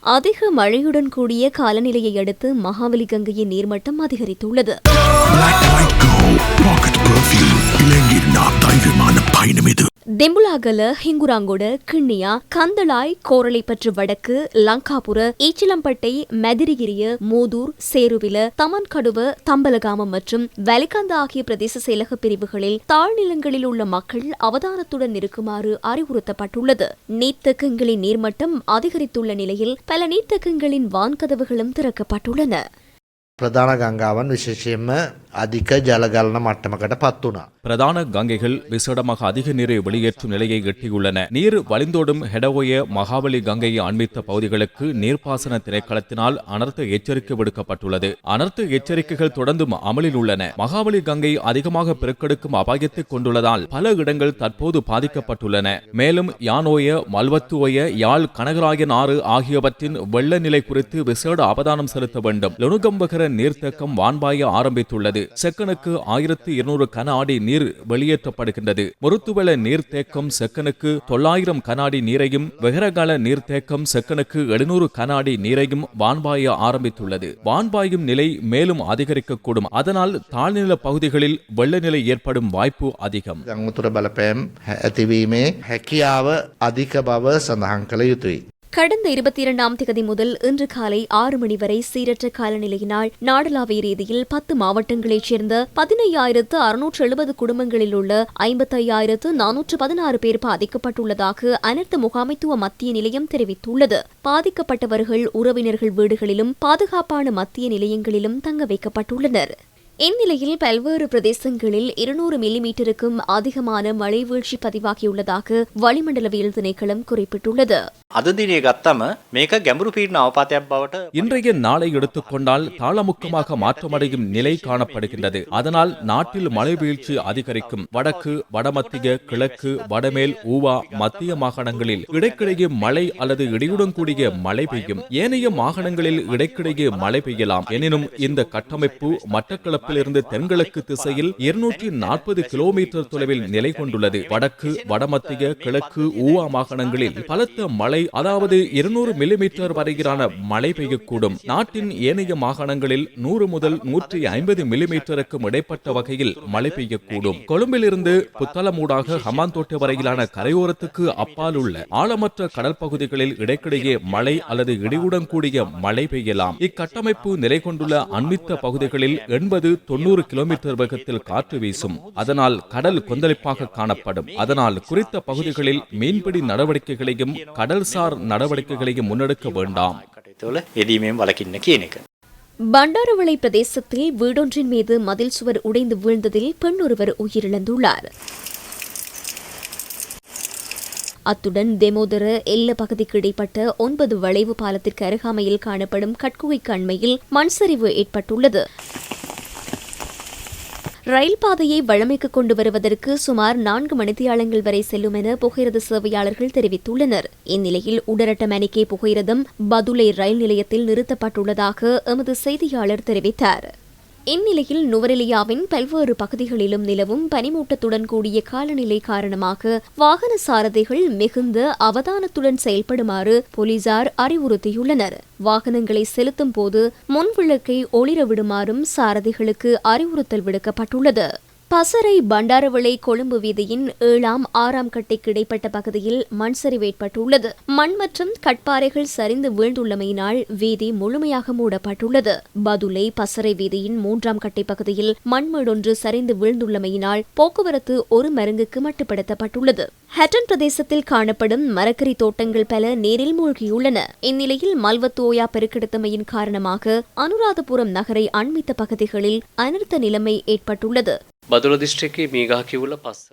அதிக மழையுடன் கூடிய காலநிலையை அடுத்து மகாபலி கங்கையின் நீர்மட்டம் அதிகரித்துள்ளது. ದೆಂಬುಲಾಗಲ ಹಿಂಗುರಾಂಗೋಡ ಕಿಣ್ಣಿಯ ಕಂದಳಾಯ್ ಕೋರಳೆಪಟ್ಟು வடக்கு லங்காபுர ಈಚಿಲಂಪಟ್ಟை மதிரிகிரிய மூதூர் சேருவில தமன்கடுவ தம்பலகாமம் மற்றும் வலிகாந்த ஆகிய பிரதேச செயலக பிரிவுகளில் தாழ்நிலங்களில் உள்ள மக்கள் அவதானத்துடன் இருக்குமாறு அறிவுறுத்தப்பட்டுள்ளது. நீர்த்தக்கங்களின் நீர்மட்டம் அதிகரித்துள்ள நிலையில் பல நீர்த்தக்கங்களின் வான்கதவுகளும் திறக்கப்பட்டுள்ளன. பிரதான கங்காவன் விசேஷம் අධික ජලගලන මට්ටමකට පත් වුණා. பிரதான கங்கைகள் விசேடமாக அதிக நீரை வெளியேற்றும் நிலையை எட்டியுள்ளன நீர் வழிந்தோடும் ஹெடவோய மகாபலி கங்கையை அண்மித்த பகுதிகளுக்கு நீர்ப்பாசன திணைக்களத்தினால் அனர்த்த எச்சரிக்கை விடுக்கப்பட்டுள்ளது அனர்த்த எச்சரிக்கைகள் தொடர்ந்தும் அமலில் உள்ளன மகாபலி கங்கை அதிகமாக பெருக்கெடுக்கும் அபாயத்தை கொண்டுள்ளதால் பல இடங்கள் தற்போது பாதிக்கப்பட்டுள்ளன மேலும் யானோய மல்வத்துவோய யாழ் கனகராயன் ஆறு ஆகியவற்றின் வெள்ள நிலை குறித்து விசேட அவதானம் செலுத்த வேண்டும் லுணுகம்பகர நீர்த்தேக்கம் வான்பாய ஆரம்பித்துள்ளது உள்ளது செக்கனுக்கு ஆயிரத்து இருநூறு கன அடி நீர் வெளியேற்றப்படுகின்றது. மருத்துவ நீர்த்தேக்கம் செக்கனுக்கு தொள்ளாயிரம் கனாடி நீரையும் வெகரகால நீர்த்தேக்கம் செக்கனுக்கு எழுநூறு கனாடி நீரையும் வான்வாய ஆரம்பித்துள்ளது. வான்பாயும் நிலை மேலும் அதிகரிக்கக்கூடும். அதனால் தாழ்நில பகுதிகளில் வெள்ளநிலை ஏற்படும் வாய்ப்பு அதிகம். அதிக பவ கலையுத்துவை கடந்த இருபத்தி இரண்டாம் தேதி முதல் இன்று காலை ஆறு மணி வரை சீரற்ற காலநிலையினால் நாடளாவிய ரீதியில் பத்து மாவட்டங்களைச் சேர்ந்த பதினையாயிரத்து அறுநூற்று எழுபது குடும்பங்களில் உள்ள ஐம்பத்தையாயிரத்து நானூற்று பதினாறு பேர் பாதிக்கப்பட்டுள்ளதாக அனர்த்த முகாமைத்துவ மத்திய நிலையம் தெரிவித்துள்ளது. பாதிக்கப்பட்டவர்கள் உறவினர்கள் வீடுகளிலும் பாதுகாப்பான மத்திய நிலையங்களிலும் தங்க வைக்கப்பட்டுள்ளனர். இந்நிலையில் பல்வேறு பிரதேசங்களில் இருநூறு மில்லிமீட்டருக்கும் அதிகமான மழை வீழ்ச்சி பதிவாகியுள்ளதாக வளிமண்டலவியல் திணைக்களம் குறிப்பிட்டுள்ளது. அதுதினிய கத்தம மேக இன்றைய நாளை எடுத்துக்கொண்டால் தாளமுக்கமாக மாற்றமடையும் நிலை காணப்படுகின்றது. அதனால் நாட்டில் மழை வீழ்ச்சி அதிகரிக்கும். வடக்கு வடமத்திய கிழக்கு வடமேல் ஊவா மத்திய மாகாணங்களில் இடைக்கிடையே மழை அல்லது இடியுடன் கூடிய மழை பெய்யும். ஏனைய மாகாணங்களில் இடைக்கிடையே மழை பெய்யலாம். எனினும் இந்த கட்டமைப்பு மட்டக்களப்பிலிருந்து தென்கிழக்கு திசையில் இருநூற்றி நாற்பது கிலோமீட்டர் தொலைவில் நிலை கொண்டுள்ளது. வடக்கு வடமத்திய கிழக்கு ஊவா மாகாணங்களில் பலத்த மழை அதாவது இருநூறு மில்லிமீட்டர் வரையிலான மழை பெய்யக்கூடும். நாட்டின் ஏனைய மாகாணங்களில் நூறு முதல் நூற்றி ஐம்பது மில்லிமீட்டருக்கும் இடைப்பட்ட வகையில் மழை பெய்யக்கூடும். கொழும்பிலிருந்து புத்தளமூடாக ஹமாந்தோட்டை வரையிலான கரையோரத்துக்கு அப்பால் உள்ள ஆழமற்ற கடல் பகுதிகளில் இடைக்கிடையே மழை அல்லது இடியுடன் கூடிய மழை பெய்யலாம். இக்கட்டமைப்பு நிலை கொண்டுள்ள அண்மித்த பகுதிகளில் எண்பது தொண்ணூறு கிலோமீட்டர் வேகத்தில் காற்று வீசும். அதனால் கடல் கொந்தளிப்பாக காணப்படும். அதனால் குறித்த பகுதிகளில் மீன்பிடி நடவடிக்கைகளையும் கடல் அறிவுசார் நடவடிக்கைகளையும் முன்னெடுக்க வேண்டாம். பண்டாரவளை பிரதேசத்தில் வீடொன்றின் மீது மதில் சுவர் உடைந்து வீழ்ந்ததில் பெண் ஒருவர் உயிரிழந்துள்ளார். அத்துடன் தெமோதர எல்ல பகுதிக்கு இடைப்பட்ட ஒன்பது வளைவு பாலத்திற்கு அருகாமையில் காணப்படும் கட்குகை கண்மையில் மண் சரிவு ஏற்பட்டுள்ளது. ரயில் பாதையை வழமைக்கு கொண்டு வருவதற்கு சுமார் நான்கு மணித்தியாலங்கள் வரை செல்லும் என புகையிரத சேவையாளர்கள் தெரிவித்துள்ளனர். இந்நிலையில் உடரட்ட மணிக்கே புகையிரதம் பதுளை ரயில் நிலையத்தில் நிறுத்தப்பட்டுள்ளதாக எமது செய்தியாளர் தெரிவித்தார். இந்நிலையில் நுவரெலியாவின் பல்வேறு பகுதிகளிலும் நிலவும் பனிமூட்டத்துடன் கூடிய காலநிலை காரணமாக வாகன சாரதிகள் மிகுந்த அவதானத்துடன் செயல்படுமாறு போலீசார் அறிவுறுத்தியுள்ளனர். வாகனங்களை செலுத்தும் போது முன்விளக்கை ஒளிர விடுமாறும் சாரதிகளுக்கு அறிவுறுத்தல் விடுக்கப்பட்டுள்ளது. பசறை பண்டாரவிளை கொழும்பு வீதியின் ஏழாம் ஆறாம் கட்டைக்கு இடைப்பட்ட பகுதியில் மண் சரிவு ஏற்பட்டுள்ளது. மண் மற்றும் கட்பாறைகள் சரிந்து வீழ்ந்துள்ளமையினால் வீதி முழுமையாக மூடப்பட்டுள்ளது. பதுளை பசறை வீதியின் மூன்றாம் கட்டை பகுதியில் மண்மேடொன்று சரிந்து வீழ்ந்துள்ளமையினால் போக்குவரத்து ஒரு மருங்குக்கு மட்டுப்படுத்தப்பட்டுள்ளது. ஹட்டன் பிரதேசத்தில் காணப்படும் மரக்கறி தோட்டங்கள் பல நீரில் மூழ்கியுள்ளன. இந்நிலையில் மல்வத்தோயா பெருக்கெடுத்தமையின் காரணமாக அனுராதபுரம் நகரை அண்மித்த பகுதிகளில் அனர்த்த நிலைமை ஏற்பட்டுள்ளது.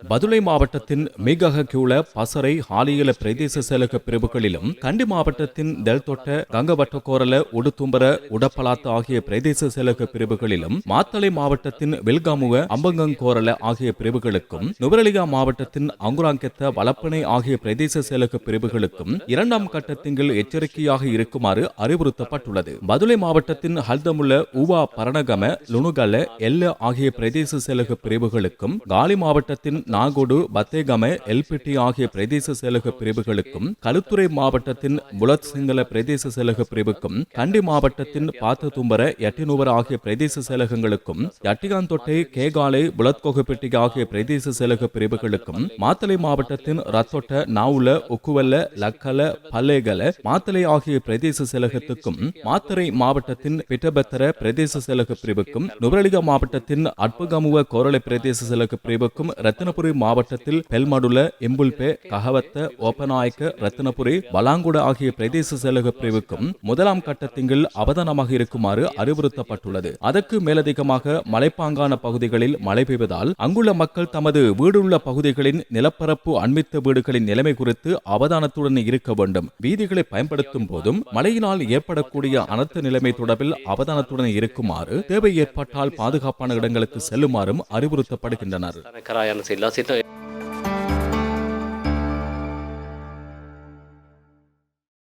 பதுளை மாவட்டத்தின் மீகஹக்கியுள்ள பசரை ஹாலியல பிரதேச செயலக பிரிவுகளிலும் கண்டி மாவட்டத்தின் தொட்ட கங்கவட்ட கோரல உடுத்தும்பர உடப்பலாத்து ஆகிய பிரதேச செயலக பிரிவுகளிலும் மாத்தளை மாவட்டத்தின் வெல்கமுவ அம்பங்கங் கோரல ஆகிய பிரிவுகளுக்கும் நுவரலிகா மாவட்டத்தின் அங்குராங்கெத்த வளப்பனை ஆகிய பிரதேச செயலக பிரிவுகளுக்கும் இரண்டாம் கட்டத்தின் எச்சரிக்கையாக இருக்குமாறு அறிவுறுத்தப்பட்டுள்ளது. பதுளை மாவட்டத்தின் ஹல்தமுள்ள உவா பரணகம லுணுகல எல்ல ஆகிய பிரதேச செயலக பிரிவுகளுக்கும் காலி மாவட்டத்தின் நாகோடு பத்தேகம எல்பிடி ஆகிய பிரதேச செயலக பிரிவுகளுக்கும் களுத்துறை மாவட்டத்தின் புலத் சிங்கள பிரதேச செயலக பிரிவுக்கும் கண்டி மாவட்டத்தின் பாத்ததும்பர எட்டினுவர் ஆகிய பிரதேச செயலகங்களுக்கும் யட்டிகாந்தொட்டை கேகாலை புலத்கொகப்பெட்டி ஆகிய பிரதேச செயலக பிரிவுகளுக்கும் மாத்தளை மாவட்டத்தின் ரத்தொட்ட நாவுல உக்குவல்ல லக்கல பல்லேகல மாத்தளை ஆகிய பிரதேச செயலகத்துக்கும் மாத்தறை மாவட்டத்தின் பிட்டபத்தர பிரதேச செயலக பிரிவுக்கும் நுவரலிக மாவட்டத்தின் அட்புகமுவ கோரளை பிரதேச செயலக பிரிவுக்கும் ரத்தினபுரி மாவட்டத்தில் பெல்மடுல இம்புல்பே கஹவத்த ஓபநாயக்க ரத்தினபுரி பலாங்குட ஆகிய பிரதேச செயலக பிரிவுக்கும் முதலாம் கட்ட திங்கள் அவதானமாக இருக்குமாறு அறிவுறுத்தப்பட்டுள்ளது. அதற்கு மேலதிகமாக மலைப்பாங்கான பகுதிகளில் மழை பெய்வதால் அங்குள்ள மக்கள் தமது வீடுள்ள பகுதிகளின் நிலப்பரப்பு அண்மித்த வீடுகளின் நிலைமை குறித்து அவதானத்துடன் இருக்க வேண்டும். வீதிகளை பயன்படுத்தும் போதும் மழையினால் ஏற்படக்கூடிய அனர்த்த நிலைமை தொடர்பில் அவதானத்துடன் இருக்குமாறு தேவை ஏற்பட்டால் பாதுகாப்பான இடங்களுக்கு செல்லுமாறும் அறிவுறுத்தப்படுகின்றனர்.